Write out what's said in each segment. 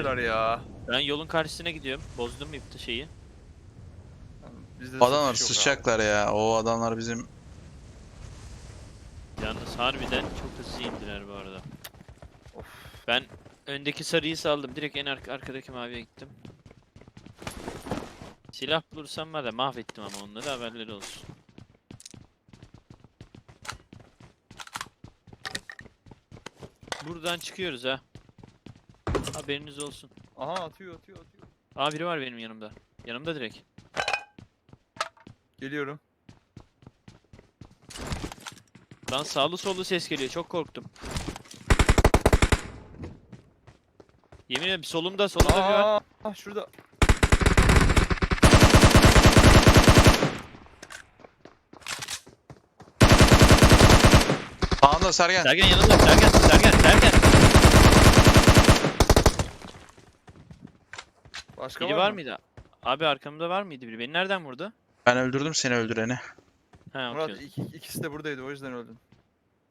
İndiler ya. Ben yolun karşısına gidiyorum. Bozdum mu ipti şeyi? Bizde Adamlar satış yok sıçacaklar ya. O adamlar bizim Yalnız harbiden çok hızlı indiler bu arada. Of. Ben öndeki sarıyı saldım. Direkt en arka, arkadaki maviye gittim. Silah bulursam var ya mahvettim ama onları haberleri olsun. Buradan çıkıyoruz ha. Haberiniz olsun. Aha atıyor atıyor atıyor. Aa biri var benim yanımda. Yanımda direkt. Geliyorum. Lan sağlı sollu ses geliyor. Çok korktum. Yemin ederim solumda solumda bir var. Aa, ah, şurada. Sağında Sergen. Sergen yanında. Sergen, Sergen, Sergen. Başka Biri var, var mı? mıydı? Abi arkamda var mıydı biri? Beni nereden vurdu? Ben öldürdüm seni öldüreni. Ha, Murat okey. iki, ikisi de buradaydı o yüzden öldün.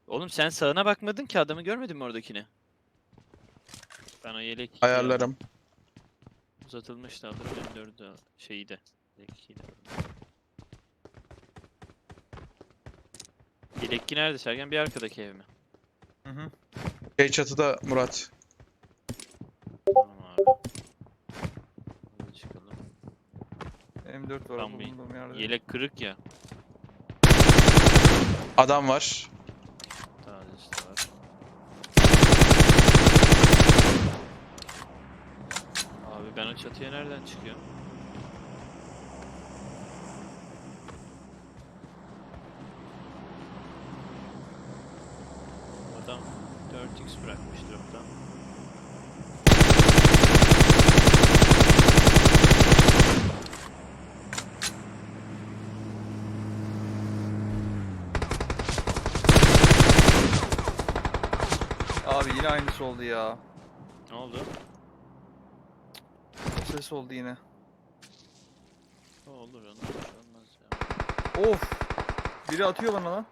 Oğlum sen sağına bakmadın ki adamı görmedin mi oradakini? Ben o yelek Ayarlarım. uzatılmıştı alırım ben dördü şeyi de. Yelekliği de. Yelekli nerede Sergen? Bir arkadaki ev mi? Hı hı. Şey çatıda Murat. Tamam abi. Hadi çıkalım. M4 var Tam bu bulunduğum yerde. Yelek kırık ya. Adam var. Tazesi de var. Abi ben o çatıya nereden çıkıyorum? Adam 4x bırakmış droptan. Abi yine aynısı oldu ya. Ne oldu? O ses oldu yine. Ne olur bir şey olmaz ya. Of. Biri atıyor bana lan.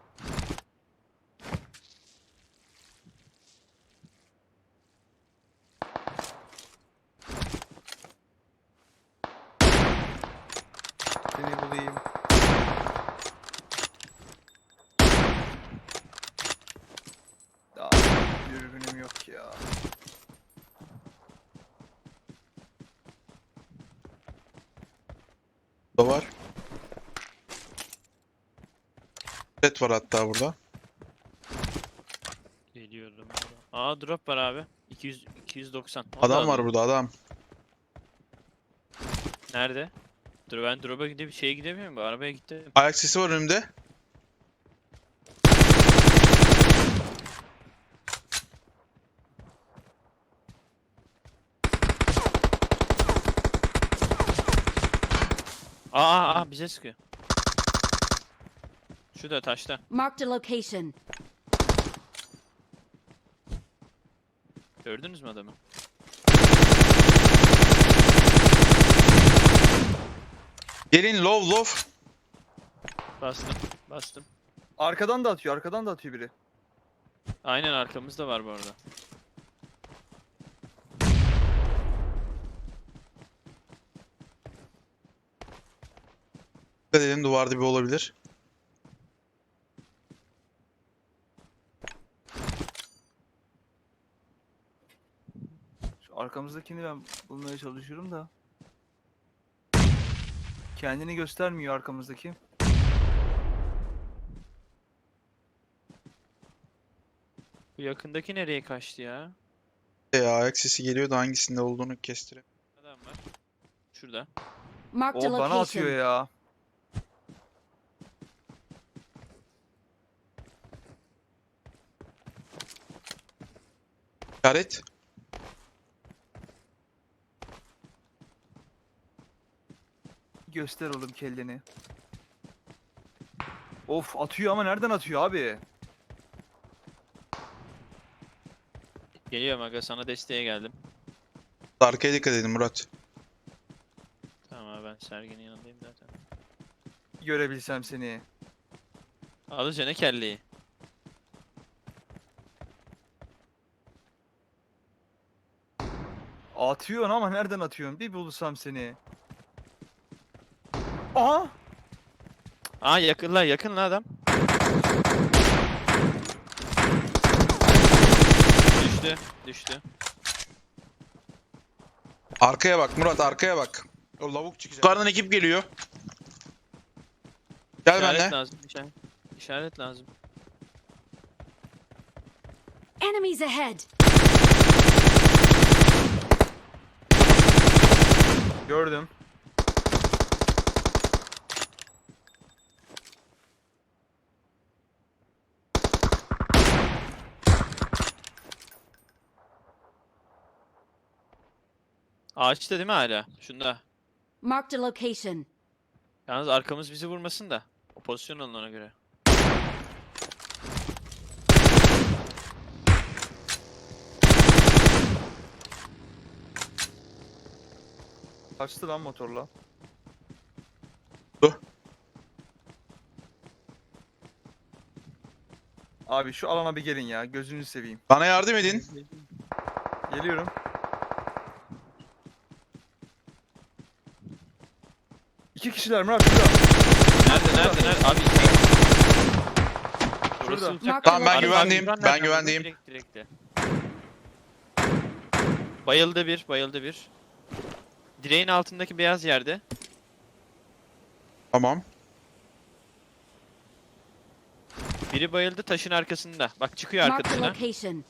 Seni bulayım. Daha dürbünüm yok ya. Da var. Set var hatta burada. Geliyorum. Aa drop var abi. 200 290. Onu da Adam var burada adam. Nerede? Dur ben drop'a gidip şeye gidemiyorum arabaya gittim. Ayak sesi var önümde. Aa aa, aa bize sıkıyor. Şu da taşta. Marked a location. Gördünüz mü adamı? Gelin low low. Bastım. Bastım. Arkadan da atıyor, arkadan da atıyor biri. Aynen arkamızda var bu arada. Dikkat edin duvarda bir olabilir. Şu arkamızdakini ben bulmaya çalışıyorum da. Kendini göstermiyor arkamızdaki. Bu yakındaki nereye kaçtı ya? E, ayak sesi geliyor da hangisinde olduğunu kestire. Adam var. Şurada. Marked a O bana atıyor location. ya. İşaret. Göster oğlum kelleni. Of atıyor ama nereden atıyor abi? Geliyorum aga sana desteğe geldim. Arkaya dikkat edin Murat. Tamam abi ben Sergen'in yanındayım zaten. Görebilsem seni. Alacağına kelleyi. Atıyorsun ama nereden atıyorsun? Bir bulsam seni. Aha! Aa yakın la yakın la adam. Düştü. Düştü. Arkaya bak Murat arkaya bak. O lavuk çıkacak. Yukarıdan ekip geliyor. Gel İşaret benimle. lazım. İşaret, işaret lazım. Enemies ahead! Gördüm. Ağaçta değil mi hala? Şunda. Marked a location. Yalnız arkamız bizi vurmasın da. O pozisyon alın ona göre. Kaçtı lan motorla. Dur. Abi şu alana bir gelin ya. Gözünüzü seveyim. Bana yardım edin. Geliyorum. İki kişiler Murat şurada. Nerede nerede nerede? Abi Burası Şurada. uçak. Tamam, ben abi, güvendeyim, ben nereden? güvendeyim. Direkt, direkt de. Bayıldı bir, bayıldı bir. Direğin altındaki beyaz yerde. Tamam. Biri bayıldı taşın arkasında. Bak çıkıyor Marked a arkasına. location.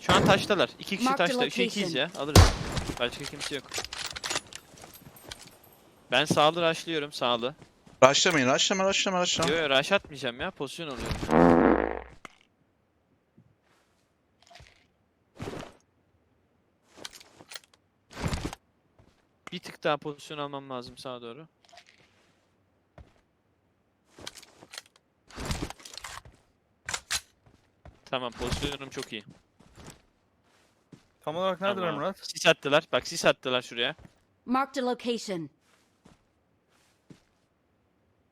Şu an taştalar. İki kişi taşta. Üçe ikiyiz ya. Alırız. Başka kimse yok. Ben sağlı rushlıyorum sağlı. Rushlamayın. Rushlama rushlama rushlama. Yo yo rush atmayacağım ya. Pozisyon alıyorum. Tık daha pozisyon almam lazım sağa doğru. Tamam pozisyonum çok iyi. Tam olarak neredeler Tamam. Murat? Sis attılar. Bak sis attılar şuraya. Marked a location.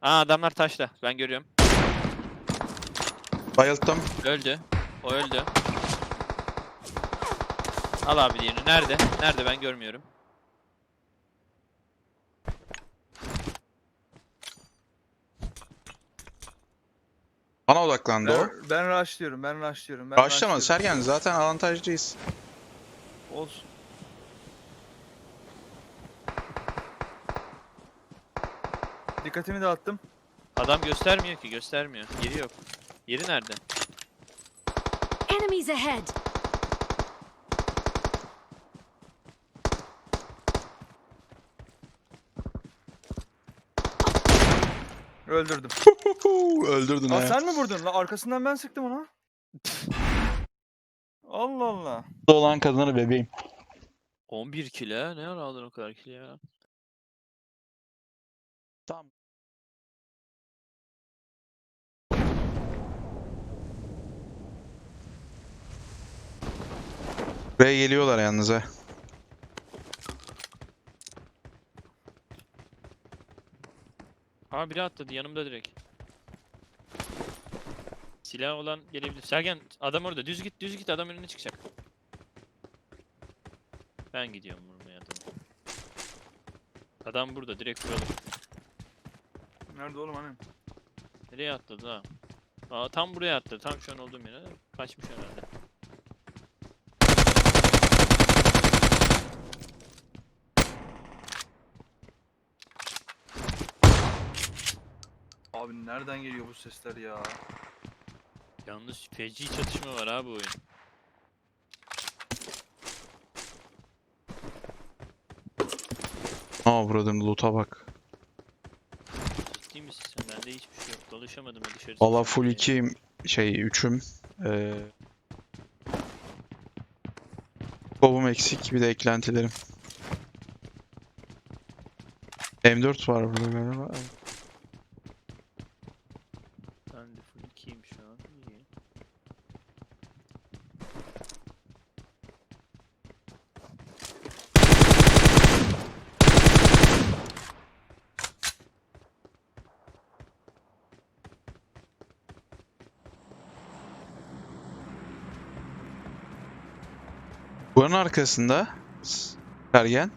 Aa adamlar taşta. Ben görüyorum. Bayılttım. Öldü. O öldü. Al abi diğerini. Nerede? Nerede ben görmüyorum. Bana odaklandı o. Ben, ben rushlıyorum. Ben rushlıyorum. Ben Rushlama rushlıyorum. Sergen zaten avantajlıyız. Olsun. Dikkatimi dağıttım. Adam göstermiyor ki. Göstermiyor. Yeri yok. Yeri nerede? Enemies ahead! Öldürdüm. Öldürdün Aa ha. sen mi vurdun? La arkasından ben sıktım ona. Allah Allah. olan kazanır bebeğim. 11 kilo. Ne ara aldın o kadar kilo ya? Tamam. Buraya geliyorlar yalnız ha. Aa biri atladı yanımda direkt. Silah olan gelebilir. Sergen adam orada. Düz git düz git adam önüne çıkacak. Ben gidiyorum vurmaya adamı. Adam burada direkt vuralım. Nerede oğlum hani? Nereye atladı ha? Aa tam buraya atladı. Tam şu an olduğum yere. Kaçmış herhalde. Abi nereden geliyor bu sesler ya? Yalnız feci çatışma var abi oyun. Aa buradan loot'a bak. Ciddi misin sen? Bende hiçbir şey yok. Dolaşamadım dışarı. Valla full ya. 2'yim. Şey 3'üm. Ee... Kovum eksik bir de eklentilerim. M4 var burada galiba. Ben de full 2'yim şu an. İyi. Buranın arkasında Sergen.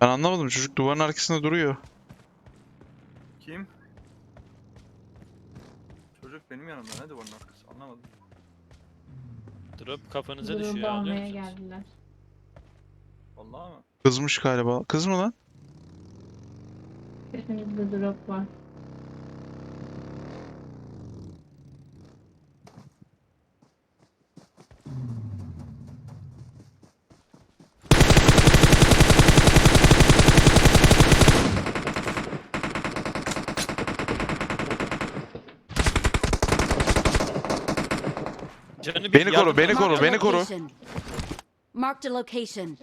Ben anlamadım. Çocuk duvarın arkasında duruyor. Kim? Çocuk benim yanımda. Ne duvarın arkası? Anlamadım. Drop kafanıza Drop'u düşüyor anlıyor almaya musunuz? geldiler. Vallahi mı? Kızmış galiba. Kız mı lan? Hepimizde drop var. Beni koru, beni koru, Marked a beni koru. location. Marked a location.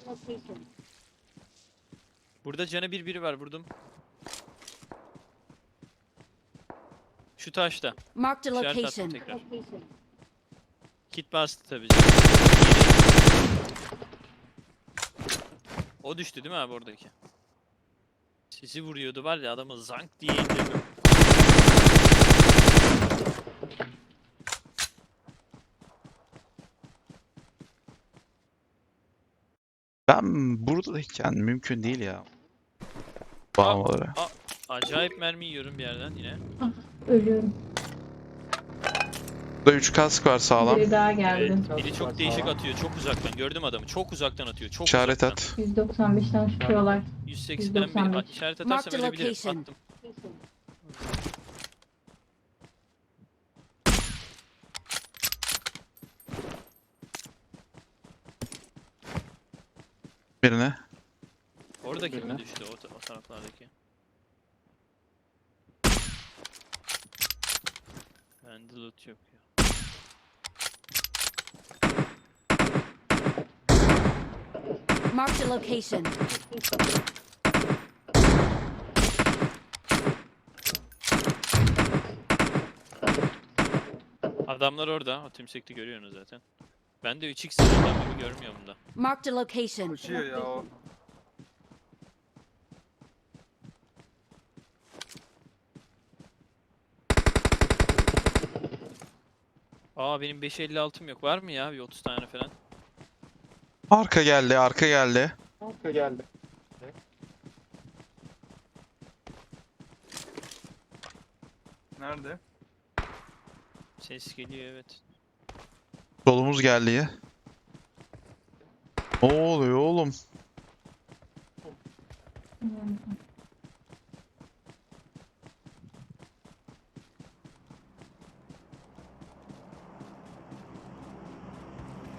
Burada canı bir biri var vurdum. Şu taşta. Marked a İşaret attım location. tekrar. Kit bastı tabii. O düştü değil mi abi oradaki? Sizi vuruyordu var ya adamı zank diye indirdim. Ben buradayken mümkün değil ya. Bağlamaları. Acayip mermi yiyorum bir yerden yine. Ölüyorum. Burada 3 kask var sağlam. Biri daha geldi. Biri çok değişik atıyor. Çok uzaktan. Gördüm adamı. Çok uzaktan atıyor. Çok İşaret uzaktan. at. 195'ten sıkıyorlar. 180'den biri. 195. At- İşaret atarsam the ölebilirim. location. Attım. Birine. Oradaki mi Birine. düştü? O, ta- o taraflardaki. Bende loot yok ya. Marked a location. Adamlar orada. O tümsekte görüyorsunuz zaten. Ben de 3x adam gibi görmüyorum da. Marked a location. Koşuyor ya o. Aa benim 556'm yok. Var mı ya bir 30 tane falan? Arka geldi, arka geldi. Nerede? Ses geliyor evet. Solumuz geldi ya. Ne oluyor oğlum?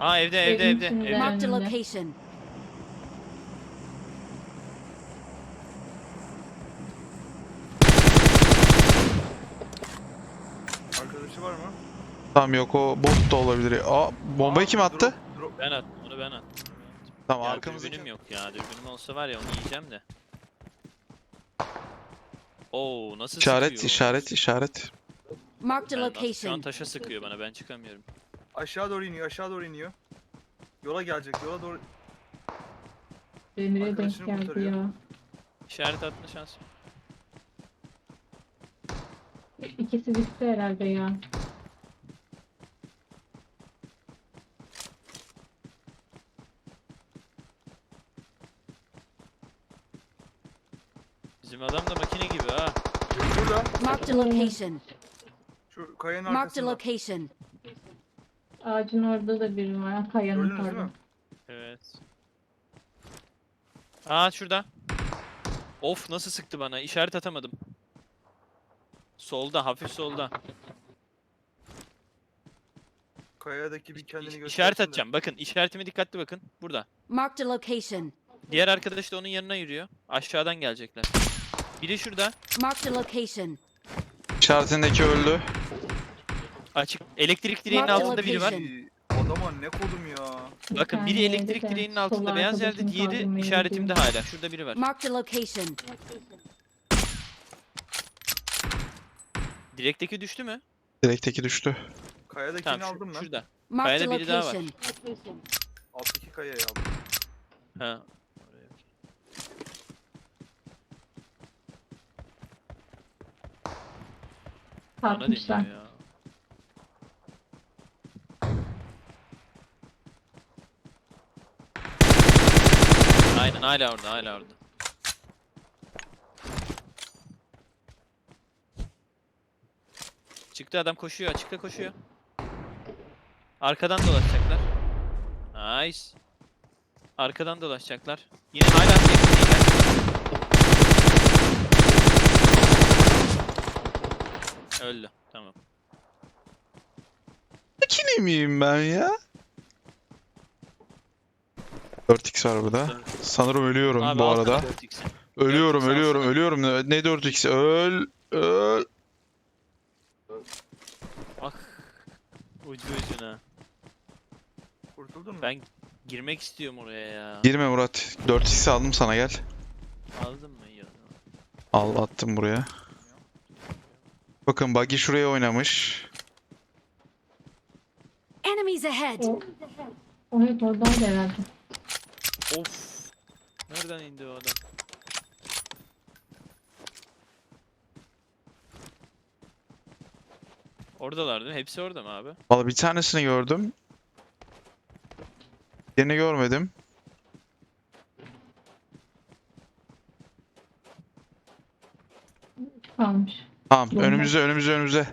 Aa evde evde Evin evde. içinde. evde. Marked a location. Arkadaşı var mı? Tamam yok o bot da olabilir. Aa bombayı Aa, kim attı? drop- drop- Ben attım onu ben attım. Tamam Ya arkamızda. dürbünüm yok ya. Dürbünüm olsa var ya onu yiyeceğim de. Oo nasıl İşaret, sıkıyor? işaret, işaret. Marked a Ben at- Şu an location. taşa sıkıyor bana ben çıkamıyorum. Aşağı doğru iniyor, aşağı doğru iniyor. Yola gelecek, yola doğru. Demir'e denk Arkadaşını geldi kurtarıyor. ya. İşaret atma şansı. İkisi bitti herhalde ya. Bizim adam da makine gibi ha. Burada, Marked a location. şu kayanın Marked a arkasında. location. Ağacın orada da biri var. Kayanın Gördünüz orada. Evet. Aa şurada. Of nasıl sıktı bana. İşaret atamadım. Solda, hafif solda. Kayadaki bir kendini göstersin İşaret atacağım. Bakın işaretime dikkatli bakın. Burada. Marked a location. Diğer arkadaş da onun yanına yürüyor. Aşağıdan gelecekler. Biri şurada. Marked a location. İşaretindeki öldü. Açık. Elektrik direğinin altında biri var. Adama ne kodum ya. Bakın biri elektrik direğinin altında beyaz yerde, diğeri işaretimde hala. Şurada biri var. Marked a location. Direkteki düştü mü? Direkteki düştü. Kayadakini Tamam şu- aldım ben. şurada. Marked a Kayada biri daha var. location. Alttaki kayayı aldım. Ha. Deniyor ya. Aynen hala orada hala orada. Çıktı adam koşuyor açıkta koşuyor. Arkadan dolaşacaklar. Nice. Arkadan dolaşacaklar. Yine hala. Öldü. Tamam. Makine miyim ben ya? 4x var burada. Sanırım ölüyorum Abi bu arada. 4x'i. Ölüyorum, 4x ölüyorum, alsana. ölüyorum. Ne ne 4x? Öl, öl. Ah. Ucu ucuna. Kurtuldun mu? Ben girmek istiyorum oraya ya. Girme Murat. 4x aldım sana gel. Aldın mı ya? Al attım buraya. Bakın Buggy şuraya oynamış. Enemies ahead! O, o hep oradaydı herhalde. Of. Nereden indi o adam? Oradalar değil mi? Hepsi orada mı abi? Valla bir tanesini gördüm. Diğerini görmedim. Kalmış. Tamam Bomba. önümüzde önümüzde önümüzde.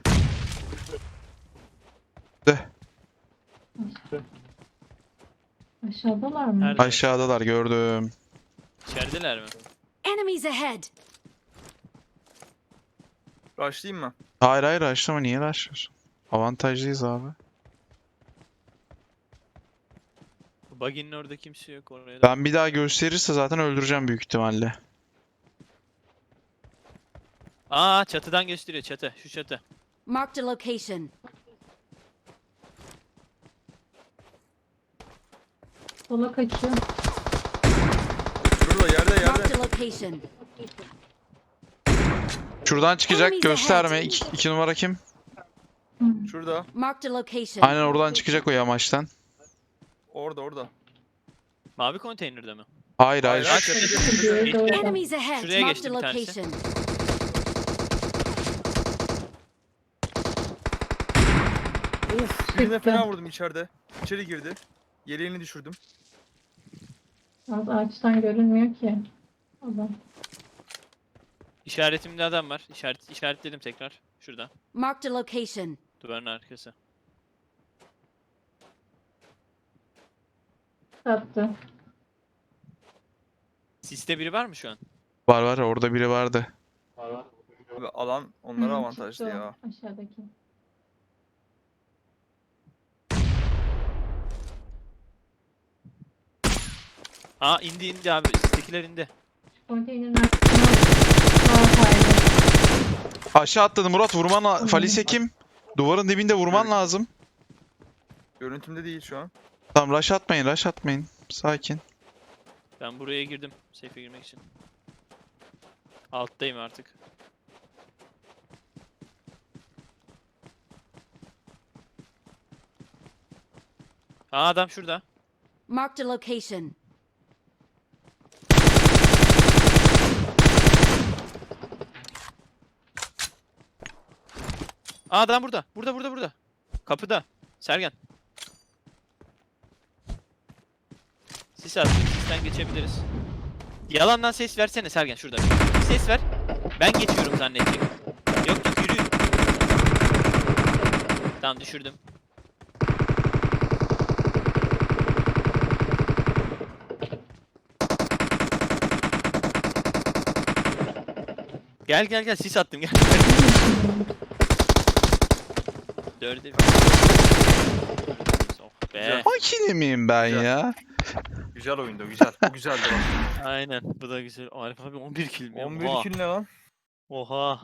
Aşağıdalar mı? Nerede? Aşağıdalar gördüm. İçerideler mi? Enemies ahead! Rushlayayım mı? Hayır hayır açlama niye açlıyorsun? Avantajlıyız abi. Buggy'nin orada kimse yok oraya da. Ben bir daha gösterirse zaten öldüreceğim büyük ihtimalle. Aa çatıdan gösteriyor çatı. Şu çatı. Marked a location. Sola kaçıyor. Şurada yerde Marked yerde. a location. Şuradan çıkacak gösterme. ahead. 2 numara kim? Şurada. Marked a location. Aynen oradan çıkacak o yamaçtan. Orada orada. Mavi konteynerde mi? Hayır hayır. Hayır, hayır. De orada. Enemies ahead! Şuraya Marked geçti a bir tanesi. location. Birine Çıktı. fena vurdum içeride. İçeri girdi. Yeleğini düşürdüm. Az ağaçtan görünmüyor ki. Adam. İşaretimde adam var. İşaret, işaretledim tekrar. Şurada. Marked a location. Duvarın arkası. Sattı. Siste biri var mı şu an? Var var orada biri vardı. Abi alan onlara Hı, avantajlı çıktı o, ya. Aşağıdaki. Aa indi indi abi. Sistekiler indi. Konteynerin arkasına. Aşağı atladı Murat vurman la-. Falise kim? Duvarın dibinde vurman Evet. lazım. Görüntümde değil şu an. Tamam rush atmayın rush atmayın. Sakin. Ben buraya girdim. Safe'e girmek için. Alttayım artık. Aa adam şurada. Marked a location. Aa adam burada. Burada burada burada. Kapıda. Sergen. Sis attı. Sisten geçebiliriz. Yalandan ses versene Sergen şurada. Bir ses ver. Ben geçiyorum zannettim. Yok yok yürü. Tamam düşürdüm. Gel gel gel sis attım gel. Dörde bir. Oh be. Makine miyim ben Güzel. ya? Güzel oyundu güzel. Bu güzeldi bak. Aynen bu da güzel. Arif abi 11 kill mi? 11 Oha. kill ne lan? Oha.